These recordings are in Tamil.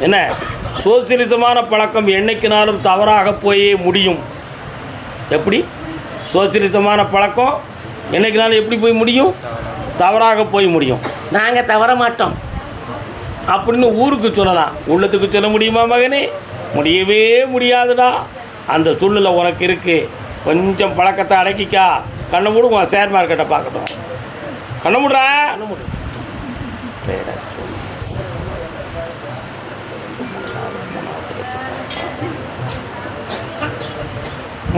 என்ன? சோசியலிசமான பழக்கம் என்னைக்குனாலும் தவறாக போயே முடியும். எப்படி? சோசியலிசமான பழக்கம் என்னைக்குனாலும் எப்படி போய் முடியும்? தவறாக போய் முடியும். நாங்கள் தவற மாட்டோம். அப்படின்னு ஊருக்கு சொல்லலாம். உள்ளத்துக்கு சொல்ல முடியுமா மகனே? முடியவே முடியாதுடா. அந்த சூழ்நிலை உனக்கு இருக்குது கொஞ்சம் பழக்கத்தை அடக்கிக்கா. கண்ணை மூடு உன் ஷேர் மார்க்கெட்டை பார்க்கட்டும். கண்ணை மூடுறா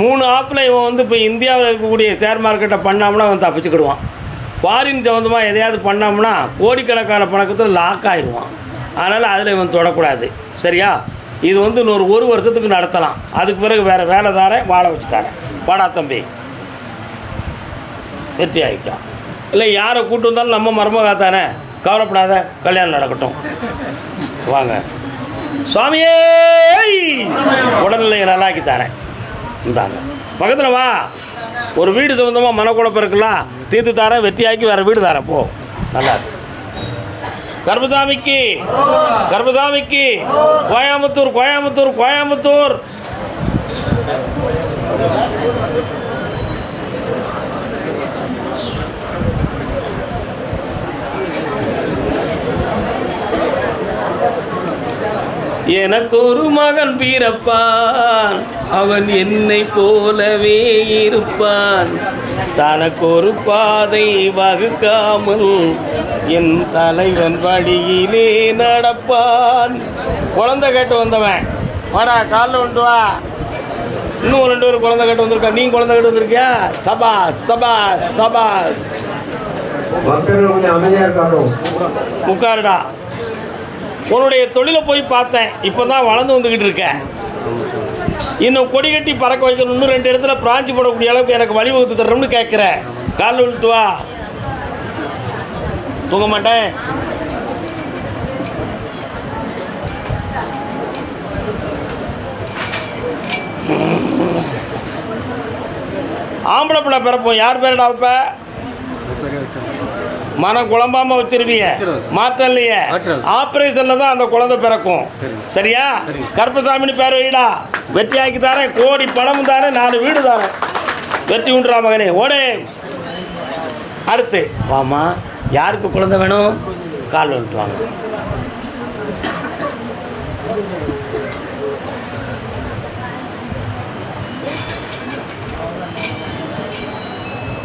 மூணு ஆப்பில் இவன் வந்து இப்போ இந்தியாவில் இருக்கக்கூடிய ஷேர் மார்க்கெட்டை பண்ணாம்னா அவன் தப்பிச்சுக்கிடுவான். ஃபாரின் சம்மந்தமாக எதையாவது பண்ணோம்னா கோடிக்கணக்கான பணக்கத்தில் லாக் ஆயிடுவான் அதனால் அதில் இவன் தொடக்கூடாது. சரியா? இது வந்து இன்னொரு ஒரு வருஷத்துக்கு நடத்தலாம். அதுக்கு பிறகு வேறு வேலை தாரேன் வாழ வச்சு தரேன் வாடா தம்பி. வெற்றி ஆகிக்கலாம் இல்லை யாரை கூட்டு வந்தாலும் நம்ம மருமகா தானே. கவலைப்படாத கல்யாணம் நடக்கட்டும். வாங்க. சுவாமியே உடல்நிலையை நல்லாக்கி தரேன். இந்தாங்க பக்கத்தில் வா. ஒரு வீடு சம்மந்தமாக மனக்குழப்பம் இருக்கலாம் தீர்த்து தாரேன் வெட்டியாக்கி வேறு வீடு தாரேன் போ. நல்லா இருக்கு. கர்மசாமிக்கு கர்மசாமிக்கு கோயம்புத்தூர் கோயம்புத்தூர் கோயம்புத்தூர். எனக்கு ஒரு மகன் பிறப்பான். அவன் என்னை போலவே இருப்பான். தனக்கு ஒரு பாதை வகுக்காமல் என் தலைவன் வழியிலே நடப்பான். குழந்தை கேட்டு வந்தவன். வாடா காலில் கொண்டு வா. இன்னும் ரெண்டு பேரும் குழந்தை கேட்டு வந்திருக்கா? நீ குழந்தை கேட்டு வந்திருக்கியா? சபா சபா சபா மக்கள் கொஞ்சம் அமைதியா இருக்கட்டும் உட்காருடா உன்னுடைய தொழிலை போய் பார்த்தேன். இப்போ தான் வளர்ந்து வந்துக்கிட்டு இருக்கேன். இன்னும் கொடி கட்டி பறக்க வைக்கணும் இன்னும் ரெண்டு இடத்துல பிராஞ்சி போடக்கூடிய அளவுக்கு எனக்கு வழிவகுத்து தர்றோம்னு கேட்குறேன். காலில் விழுட்டு வா. தூங்க மாட்டேன். ஆம்பளை பிள்ளை பிறப்போம். யார் பேரடா வைப்ப மனம் குழம்பாம வச்சிருவீங்க. மாற்றம் இல்லையே ஆப்ரேஷன்ல தான் அந்த குழந்தை பிறக்கும். சரியா? கருப்பசாமின்னு பேர் வைடா. வெற்றி ஆக்கி தரேன் கோடி பணம் தரேன் நாலு வீடு தரேன். வெற்றி உண்டுறா மகனே. ஓடே. அடுத்து. வாமா யாருக்கு குழந்தை வேணும்? கால் வந்துட்டு வாங்க.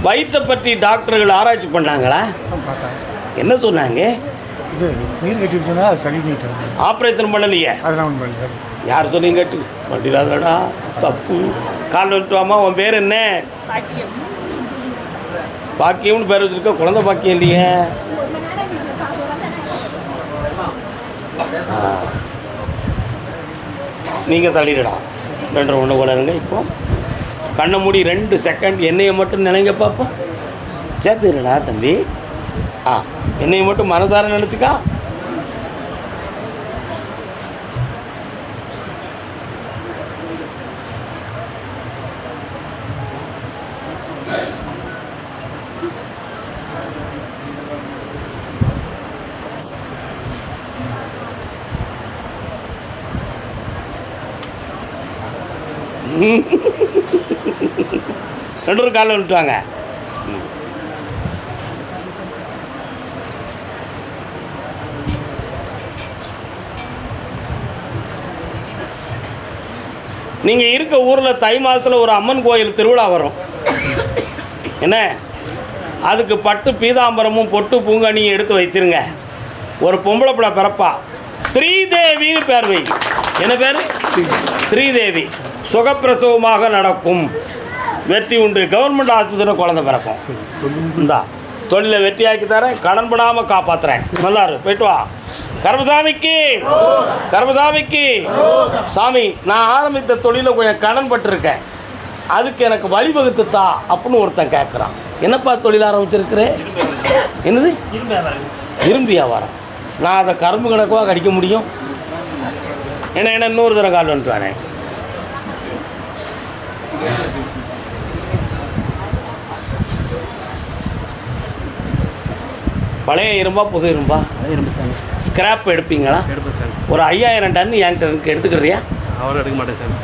வயிற்றை பற்றி டாக்டர்கள் ஆராய்ச்சி பண்ணாங்களா? என்ன சொன்னாங்க? இது நீர் கட்டிட்டுனா அது சரி நீட்டு ஆப்ரேஷன் பண்ணலையே. அதெல்லாம் பண்ணுறேன் யார் சொன்னீங்க கட்டு? பண்ணிடாதடா தப்பு. கால் வந்துட்டு வாமா உன் பேர் என்ன? பாக்கியம்னு பேர் வச்சிருக்க குழந்தை பாக்கியம் இல்லையே. நீங்கள் தள்ளிடடா. ரெண்டு ஒன்று போல இருங்க இப்போ. கண்ணை மூடி ரெண்டு செகண்ட் என்னையை மட்டும் நினைங்க பார்ப்போம் சேர்த்துக்கிறடா தம்பி. ஆ என்னையை மட்டும் மனசார நினச்சிக்கா? ரெண்டு பேரும் விட்டுவாங்க நீங்கள் இருக்க ஊரில் தை மாதத்தில் ஒரு அம்மன் கோயில் திருவிழா வரும். என்ன? அதுக்கு பட்டு பீதாம்பரமும் பொட்டு பூங்கனியும் எடுத்து வச்சிருங்க ஒரு பொம்பளை பிள்ளை பிறப்பா. ஸ்ரீதேவின்னு பேர் வை. என்ன பேர்? ஸ்ரீதேவி. சுகப்பிரசவமாக நடக்கும். வெற்றி உண்டு. கவர்மெண்ட் ஆஸ்பத்திரியில் குழந்தை பிறக்கும். இந்தா தொழிலை வெற்றியாக்கி தரேன் கடன் படாமல் காப்பாத்துறேன். நல்லா இரு போயிட்டு வா. கர்மசாமிக்கு கர்மசாமிக்கு. சாமி நான் ஆரம்பித்த தொழிலை கொஞ்சம் கடன் பட்டிருக்கேன். அதுக்கு எனக்கு வழிவகுத்து தா அப்படின்னு ஒருத்தன் கேட்குறான் என்னப்பா தொழில் ஆரம்பிச்சிருக்கிறேன் என்னது? இரும்பு வியாபாரம். நான் அதை கரும்பு கணக்காக கடிக்க முடியும்? என்ன என்ன இன்னொரு தடவை கால் வந்துட்டு வரேன். பழைய இரும்பா புது இரும்பா? இரும்பு சாமி. ஸ்கிராப் எடுப்பீங்களா? எடுப்பேன் சாமி. ஒரு ஐயாயிரம் டன் என்கிட்ட இருக்கு எடுத்துக்கிறியா அவ்வளோ எடுக்க மாட்டேன் சாமி.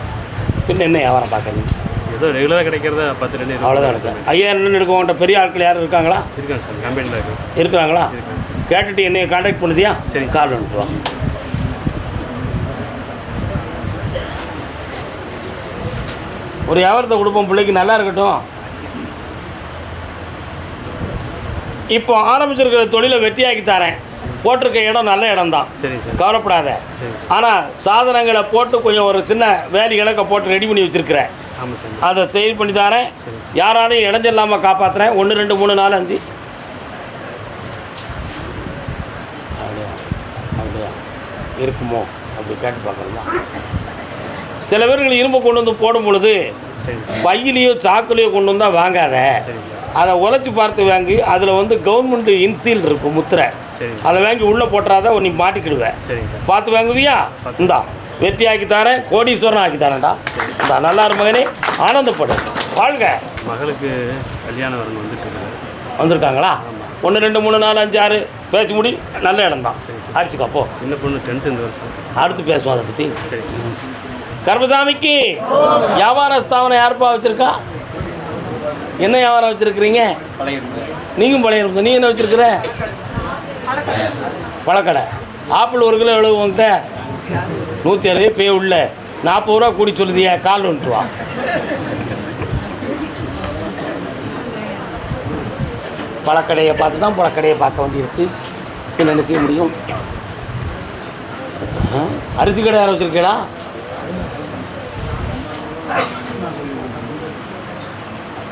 பின்ன என்ன வியாபாரம் பார்க்குறீங்க ஏதோ ரெகுலராக கிடைக்கிறத பத்து ரெண்டு அவ்வளோதான் எடுக்க ஐயாயிரம் டன் எடுக்க உங்கள்கிட்ட பெரிய ஆட்கள் யாரும் இருக்காங்களா? இருக்கேன் சார் கம்பெனியில் இருக்கு இருக்கிறாங்களா? கேட்டுட்டு என்னைய காண்டாக்ட் பண்ணுதியா சரி. கால் அனுப்புவா ஒரு வியாபாரத்தை கொடுப்போம் பிள்ளைக்கு நல்லா இருக்கட்டும். இப்போ ஆரம்பிச்சிருக்கிற தொழிலை வெற்றியாக்கி தரேன். போட்டிருக்க இடம் நல்ல இடம் தான் சரி சார். கவலைப்படாத. ஆனால் சாதனங்களை போட்டு கொஞ்சம் ஒரு சின்ன வேலி கணக்கை போட்டு ரெடி பண்ணி வச்சுருக்கிறேன். அதை செய்து பண்ணி தரேன். யாராலையும் இடைஞ்சல்லாமல் காப்பாற்றுறேன் ஒன்று ரெண்டு மூணு நாலு அஞ்சு. இருக்குமோ? அப்படி கேட்டு பார்க்கணும்? தான் சில பேர்கள் இரும்பு கொண்டு வந்து போடும் பொழுது பையிலையோ சாக்குலையோ கொண்டு வந்தால் வாங்காத. அதை உழைச்சி பார்த்து வாங்கி அதில் வந்து கவர்மெண்ட் இன்சீல் இருக்கும் முத்திரை. சரி அதை வாங்கி உள்ளே போட்டுறாத நீ மாட்டிக்கிடுவேன் சார் பார்த்து வாங்குவியா? இந்தா வெற்றி ஆக்கி தரேன் கோடீஸ்வரன் ஆக்கி தரேன்டா. இந்தா நல்லா இரு மகனே ஆனந்தப்படு. வாழ்க. மகளுக்கு கல்யாணம் வரணும் வந்துட்டு வந்திருக்காங்களா? ஒன்று ரெண்டு மூணு நாலு அஞ்சு ஆறு பேசி முடி நல்ல இடம் தான். அடிச்சுக்கோ போ. சின்ன பொண்ணு டென்த்து இந்த வருஷம். அடுத்து பேசுவோம் அதை பற்றி சரி சரி. கர்மசாமிக்கு வியாபார ஸ்தாபனம் யாருப்பா வச்சுருக்கா? என்ன வியாபாரம் வச்சுருக்கிறீங்க? நீங்களும் பழைய இருப்பு நீ என்ன வச்சுருக்குற? பழக்கடை. ஆப்பிள் ஒரு கிலோ எவ்வளோ உங்கள்கிட்ட நூற்றி அறுபது பே உள்ள. நாற்பது ரூபா கூடி சொல்லுதியா கால் வந்துட்டு வா. பழக்கடையை பார்த்து தான் பழக்கடையை பார்க்க வேண்டியிருக்கு. என்ன செய்ய முடியும்? அரிசி கடை யாரும் வச்சுருக்கீங்களா?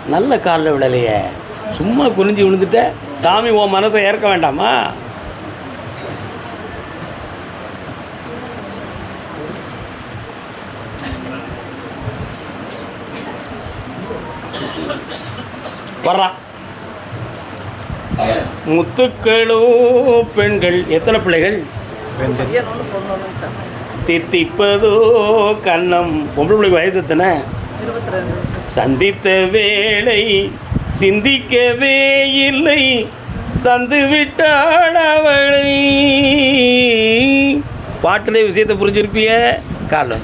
நல்ல காலில் விழலையே சும்மா குனிஞ்சு விழுந்துட்ட சாமி உன் மனசை ஏற்க வேண்டாமா? வர்றான் முத்துக்களோ பெண்கள் எத்தனை பிள்ளைகள்? தித்திப்பதோ கண்ணம். பொம்பளை பிள்ளைக்கு வயசு எத்தனை? சந்தித்த வேளை சிந்திக்கவே இல்லை தந்து விட்டாள் அவளை. பாட்டிலே விஷயத்தை புரிஞ்சிருப்பிய? கால்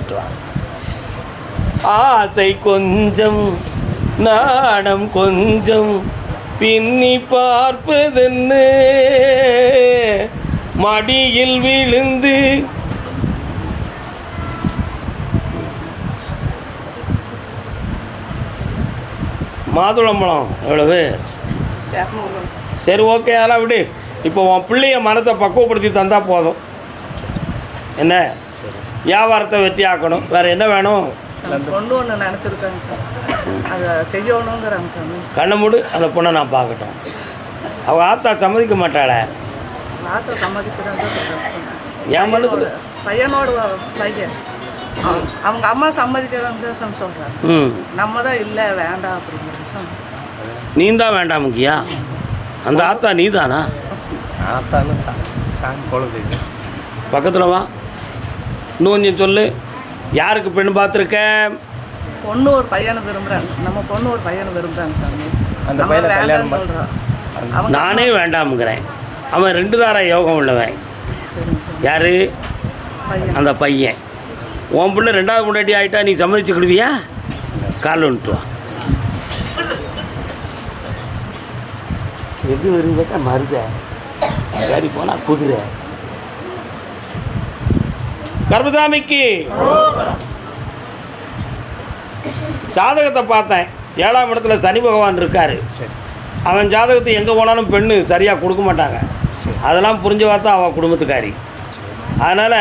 ஆசை கொஞ்சம் நாணம் கொஞ்சம் பின்னி பார்ப்பதென்ன? மடியில் விழுந்து மாதுளம்பழம் எவ்வளவு? சார் ஓகே அதெல்லாம் விடு. இப்போ உன் பிள்ளைய மனத்தை பக்குவப்படுத்தி தந்தால் போதும். என்ன? வியாபாரத்தை வெற்றி ஆக்கணும். வேறு என்ன வேணும்? பொண்ணு ஒன்று நினச்சிருக்காங்க சார். அதை செய்யணுங்கிறாங்க கண்ணை மூடு அந்த பொண்ணை நான் பார்க்கட்டும். அவள் ஆத்தா சம்மதிக்க மாட்டாளே. சொல்கிறாங்க என் மனதில் பையனோட பையன். அவங்க- அவங்க அம்மா சம்மதிக்கிறாங்க சொல்கிறாங்க ம். நம்ம தான் இல்லை வேண்டாம் அப்படிங்கிற நீ தான் வேண்டாம் முக்கியா? அந்த ஆத்தா நீ தானா ஆத்தாலும் சா சாமி குழந்தைங்க பக்கத்தில் வா. இன்னும் கொஞ்சம் சொல்லு. யாருக்கு பெண் பார்த்துருக்க? பொண்ணு ஒரு பையனை விரும்புகிறாங்க நம்ம பொண்ணு ஒரு பையனை விரும்புகிறாங்க சாமி. அந்த பையனை கல்யாணம் வேண்டாம்னு பண்ண- சொல்கிறோம் அவங்க நானே வேண்டாமுங்கிறேன். அவன் ரெண்டு தார யோகம் உள்ளவன். யார்? அந்த பையன். உன் பிள்ளை ரெண்டாவது முன்னாடி ஆகிட்டா நீ சம்மதிச்சுக்கிடுவியா? கால் வந்துட்டு வா. எது வருங்க மருத. சரி போனால் குதிரை. கர்மசாமிக்கு ஜாதகத்தை பார்த்தேன். ஏழாம் இடத்துல சனி பகவான் இருக்கார். அவன் ஜாதகத்தை எங்கே போனாலும் பெண்ணு சரியாக கொடுக்க மாட்டாங்க. அதெல்லாம் புரிஞ்சு பார்த்தா அவன் குடும்பத்துக்காரி. அதனால்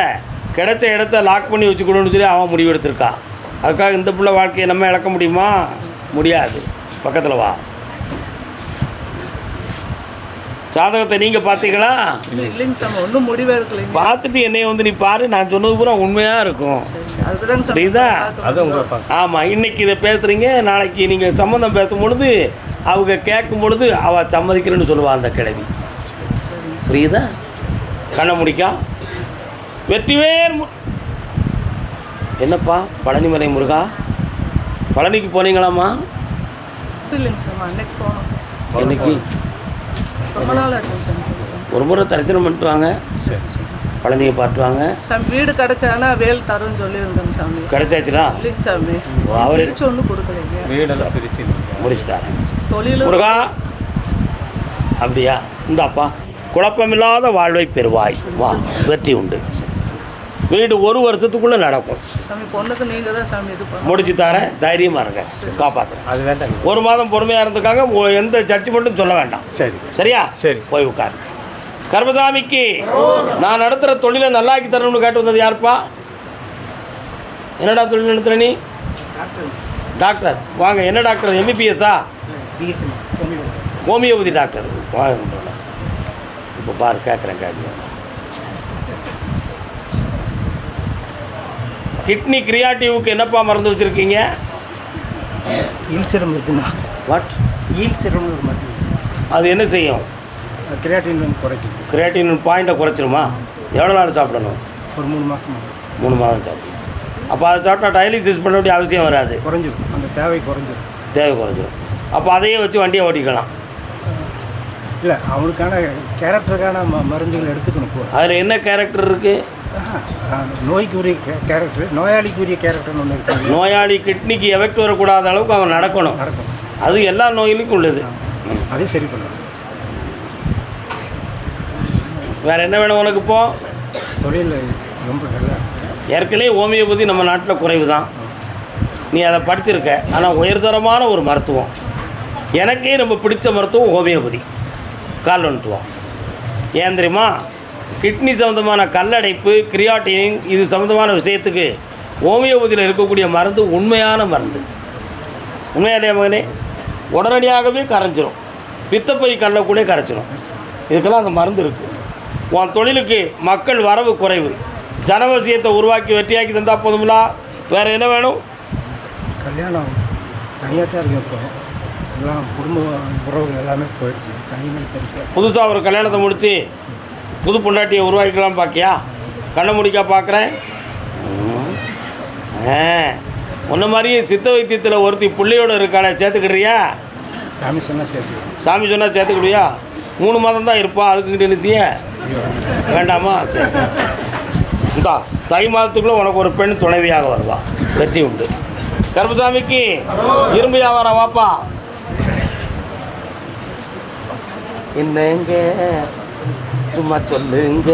கிடைச்ச இடத்த லாக் பண்ணி வச்சுக்கணும்னு சொல்லி அவன் முடிவு எடுத்திருக்கான் அதுக்காக இந்த பிள்ளை வாழ்க்கையை நம்ம இழக்க முடியுமா? முடியாது. பக்கத்தில் வா. ஜாதகத்தை நீங்கள் பார்த்தீங்களா? இல்லைங்க சாமி ஒன்றும் முடிவு பார்த்துட்டு என்னைய வந்து நீ பாரு நான் சொன்னது பூரா உண்மையாக இருக்கும். புரியுதா? ஆமாம் இன்னைக்கு இதை பேசுகிறீங்க நாளைக்கு நீங்கள் சம்மந்தம் பேசும் பொழுது அவங்க கேட்கும் பொழுது அவள் சம்மதிக்கிறேன்னு சொல்லுவாள் அந்த கிழவி. புரியுதா? கண்ணை முடிக்கா. வெற்றிவேர் என்னப்பா? பழனிமலை முருகா? பழனிக்கு போனீங்களாம்மா? இன்னைக்கு ஒரு முறை தரிசனம் பண்ணிட்டு வாங்க. குழந்தைய பார்த்துவாங்க சாமி வீடு கிடைச்சானா வேல் தரும்னு சொல்லியிருந்தேங்க சாமி. கிடைச்சாச்சுடா? இல்லைங்க சாமி. அவர். பிரிச்சு ஒன்றும் கொடுக்கலைங்க வீடெல்லாம் பிரிச்சு முடிச்சுட்டாங்க தொழிலும் முருகா அப்படியா? இந்தாப்பா. குழப்பமில்லாத வாழ்வை பெறுவாய். வா வெற்றி உண்டு. வீடு ஒரு வருஷத்துக்குள்ளே நடக்கும். சாமி பொண்ணுக்கு நீங்கள் தான் சாமி இது பண்ணணும். முடிச்சு தரேன் தைரியமாக இருங்க காப்பாற்றுறேன் அது வேண்டாங்க ஒரு மாதம் பொறுமையாக இருந்துக்காக உ- எந்த ஜட்ஜ்மெண்ட்டும் சொல்ல வேண்டாம். சரி. சரியா? சரி. போய் உட்காரு. கர்மசாமிக்கு நான் நடத்துகிற தொழிலை நல்லாக்கி தரணும்னு கேட்டு வந்தது யாருப்பா? என்னடா தொழில் நடத்துகிற நீ? டாக்டர். வாங்க என்ன டாக்டர்? எம்பிபிஎஸ்ஸா homeopathy doctor. வாங்க இப்போ பாரு கேட்குறேன் கேட்குறேன் கிட்னி கிரியாட்டிவ்க்கு என்னப்பா மருந்து வச்சுருக்கீங்க? ஈல் சிரம் இருக்குண்ணா. வாட் ஈல் சிரம்னு ஒரு மருந்து. அது என்ன செய்யும்? கிரியாட்டின் குறைக்கும். கிரியாட்டின் பாயிண்ட்டை குறைச்சிருமா? எவ்வளோ நாள் சாப்பிடணும்? ஒரு மூணு மாதம் மூணு மாதம் சாப்பிடணும். அப்போ அதை சாப்பிட்டா டயாலிசிஸ் பண்ண வேண்டிய அவசியம் வராது. குறைஞ்சிரும். அந்த தேவை குறைஞ்சிரும். தேவை குறைஞ்சிரும். அப்போ அதையே வச்சு வண்டியை ஓட்டிக்கலாம். இல்லை அவனுக்கான கேரக்டருக்கான மருந்துகள் எடுத்துக்கணும் அதில் என்ன கேரக்டர் இருக்குது நோய்க்குரிய கேரக்டர் நோயாளிக்குரிய கேரக்டர்னு ஒன்று இருக்கு நோயாளி கிட்னிக்கு எஃபெக்ட் வரக்கூடாத அளவுக்கு அவன் நடக்கணும். நடக்கும் அது எல்லா நோயிலுக்கும் உள்ளது. அதையும் சரி பண்ணலாம் வேறு என்ன வேணும் உனக்கு இப்போ? தொழில் ரொம்ப நல்லா ஏற்கனவே ஹோமியோபதி நம்ம நாட்டில் குறைவு தான் நீ அதை படிச்சிருக்க. ஆனால் உயர்தரமான ஒரு மருத்துவம். எனக்கே ரொம்ப பிடிச்ச மருத்துவம் ஹோமியோபதி. கால் வந்துட்டுவோம் ஏன் தெரியுமா? கிட்னி சம்மந்தமான கல்லடைப்பு கிரியாட்டினின் இது சம்மந்தமான விஷயத்துக்கு ஹோமியோபதியில் இருக்கக்கூடிய மருந்து உண்மையான மருந்து. உண்மையாலே மகனே? உடனடியாகவே கரைஞ்சிரும். பித்தப்பை கல்லை கூட கரைச்சிரும் இதுக்கெல்லாம் அந்த மருந்து இருக்குது உன் தொழிலுக்கு மக்கள் வரவு குறைவு. ஜனவசியத்தை உருவாக்கி வெற்றியாக்கி தந்தால் போதுங்களா வேறு என்ன வேணும்? கல்யாணம். தனியாக தான் இருக்கும் இப்போ. எல்லாம் குடும்ப உறவுகள் எல்லாமே போயிடுச்சு. தெரிக்க புதுசாக ஒரு கல்யாணத்தை முடித்து புது பொண்டாட்டியை உருவாக்கிக்கலாம் பார்க்கியா? கண்ணை முடிக்கா பார்க்குறேன். ஆ உன்ன மாதிரியே சித்த வைத்தியத்தில் ஒருத்தி பிள்ளையோட இருக்காளே சேர்த்துக்கிடுறியா? சாமி சொன்னால் சரி சாமி சொன்னால் சேர்த்துக்கிடுவியா? மூணு மாதம் தான் இருப்பா அதுக்கிட்ட நிறுத்திய. வேண்டாமா? சரி. இந்தா தை மாதத்துக்குள்ளே உனக்கு ஒரு பெண் துணைவியாக வருவா. வெற்றி உண்டு. கருப்பசாமிக்கு இரும்பு வியாபாரம் வாப்பா. என்னங்க சும்மா சொல்லுங்க.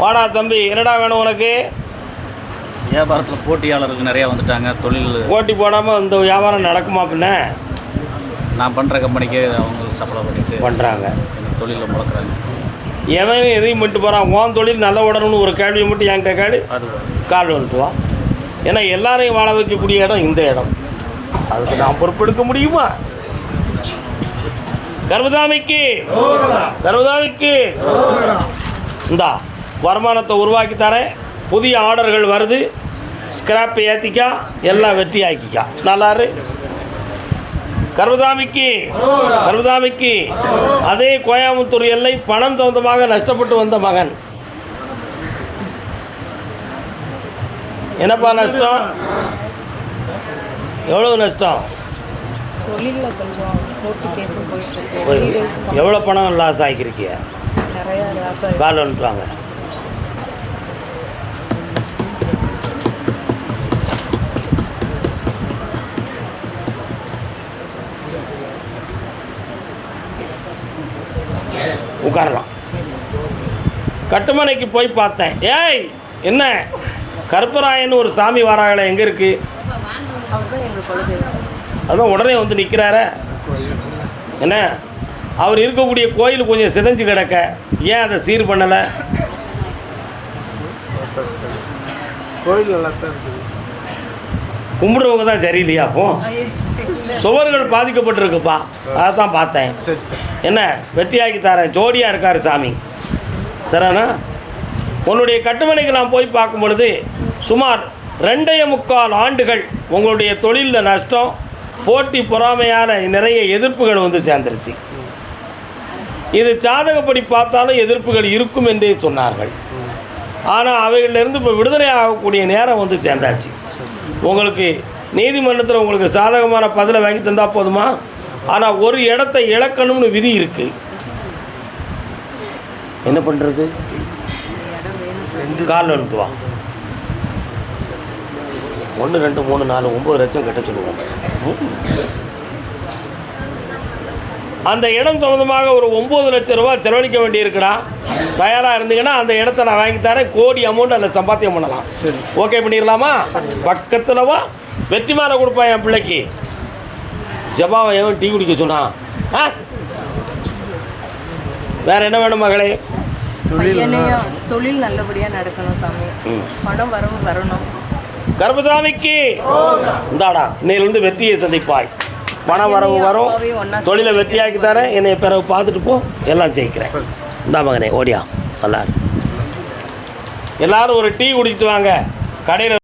வாடா தம்பி என்னடா வேணும் உனக்கு? வியாபாரத்தில் போட்டியாளர்கள் நிறையா வந்துட்டாங்க தொழில் போட்டி போடாமல் இந்த வியாபாரம் நடக்குமா பின்ன? நான் பண்ணுற கம்பெனிக்கு அவங்க சப்ளை பண்ணிட்டு பண்ணுறாங்க தொழிலில் முழக்கிறாங்க எவன் எதையும் பண்ணிட்டு போகிறான் உன் தொழில் நல்ல உடனும்னு ஒரு கேள்வியை மட்டும் என்கிட்ட கேளு. அது கால் வந்துட்டு வா ஏன்னா எல்லாரையும் வாழ வைக்கக்கூடிய இடம் இந்த இடம். அதுக்கு நான் பொறுப்பெடுக்க முடியுமா? கர்பதாமிக்கு கர்பதாமிக்கு இந்தா வருமானத்தை உருவாக்கி தரேன். புதிய ஆர்டர்கள் வருது. ஸ்கிராப் ஏற்றிக்கா எல்லாம் வெற்றி ஆக்கிக்கா. நல்லாரு. கர்மதாமிக்கு கர்மதாமிக்கு அதே கோயம்புத்தூர் எல்லை பணம் தகுந்தமாக நஷ்டப்பட்டு வந்த மகன். என்னப்பா நஷ்டம்? எவ்வளவு நஷ்டம்? தொழிலில் கொஞ்சம் போட்டி கேஸும் போயிட்டுருக்கு. எவ்வளோ பணம் லாஸ் ஆகிருக்கிய? நிறையா லாஸ் ஆகி கால் வந்துட்டுவாங்க உட்காரலாம். கட்டுமனைக்கு போய் பார்த்தேன். ஏய் என்ன? கருப்பராயன்னு ஒரு சாமி வராங்களே எங்கே இருக்குது அதான் உடனே வந்து நிற்கிறாரே என்ன? அவர் இருக்கக்கூடிய கோயில் கொஞ்சம் சிதைஞ்சு கிடக்க. ஏன் அதை சீர் பண்ணலை? கோயில் கும்பிடுறவங்க தான் சரியில்லையா அப்போ? சுவர்கள் பாதிக்கப்பட்டிருக்குப்பா. அதை தான் பார்த்தேன் என்ன? வெற்றியாக்கி தரேன். ஜோடியாக இருக்கார் சாமி. தரானா? உன்னுடைய கட்டுமனைக்கு நான் போய் பார்க்கும் பொழுது சுமார் ரெண்டைய முக்கால் ஆண்டுகள் உங்களுடைய தொழிலில் நஷ்டம் போட்டி பொறாமையான நிறைய எதிர்ப்புகள் வந்து சேர்ந்துருச்சு. இது ஜாதகப்படி பார்த்தாலும் எதிர்ப்புகள் இருக்கும் என்றே சொன்னார்கள். ஆனால் அவைகளிலிருந்து இப்போ விடுதலை ஆகக்கூடிய நேரம் வந்து சேர்ந்தாச்சு. உங்களுக்கு நீதிமன்றத்தில் உங்களுக்கு சாதகமான பதிலை வாங்கி தந்தால் போதுமா? ஆனால் ஒரு இடத்தை இழக்கணும்னு விதி இருக்குது என்ன பண்ணுறது கால் அனுப்புவா. ஒன்று ரெண்டு மூணு நாலு ஒம்பது லட்சம் கட்ட சொல்லுவோம். அந்த இடம் சம்மந்தமாக ஒரு ஒம்பது லட்ச ரூபா செலவழிக்க வேண்டியிருக்குடா. தயாராக இருந்தீங்கன்னா அந்த இடத்த நான் வாங்கி தரேன். கோடி அமௌண்ட் அதில் சம்பாத்தியம் பண்ணலாம். சரி. ஓகே பண்ணிடலாமா? பக்கத்தில் வா. வெற்றி மாலை கொடுப்பேன் என் பிள்ளைக்கு. ஜபாவை எவன் டீ குடிக்க சொன்னான் ஆ? வேற என்ன வேணும் மகளே? தொழில் நல்லபடியாக நடக்கணும் சாமி. பணம் வரவும் வரணும். கர்மசாமிக்கு இந்தாடா இன்னையிலிருந்து வெற்றியை சந்திப்பாய். பண வரவு வரும். தொழிலை வெற்றியாக்கி தரேன். என்னை பிறகு பார்த்துட்டு போ. எல்லாம் ஜெயிக்கிறேன். இந்தா மகனே ஓடியா. நல்லா. எல்லாரும் ஒரு டீ குடிச்சிட்டு வாங்க. கடையில்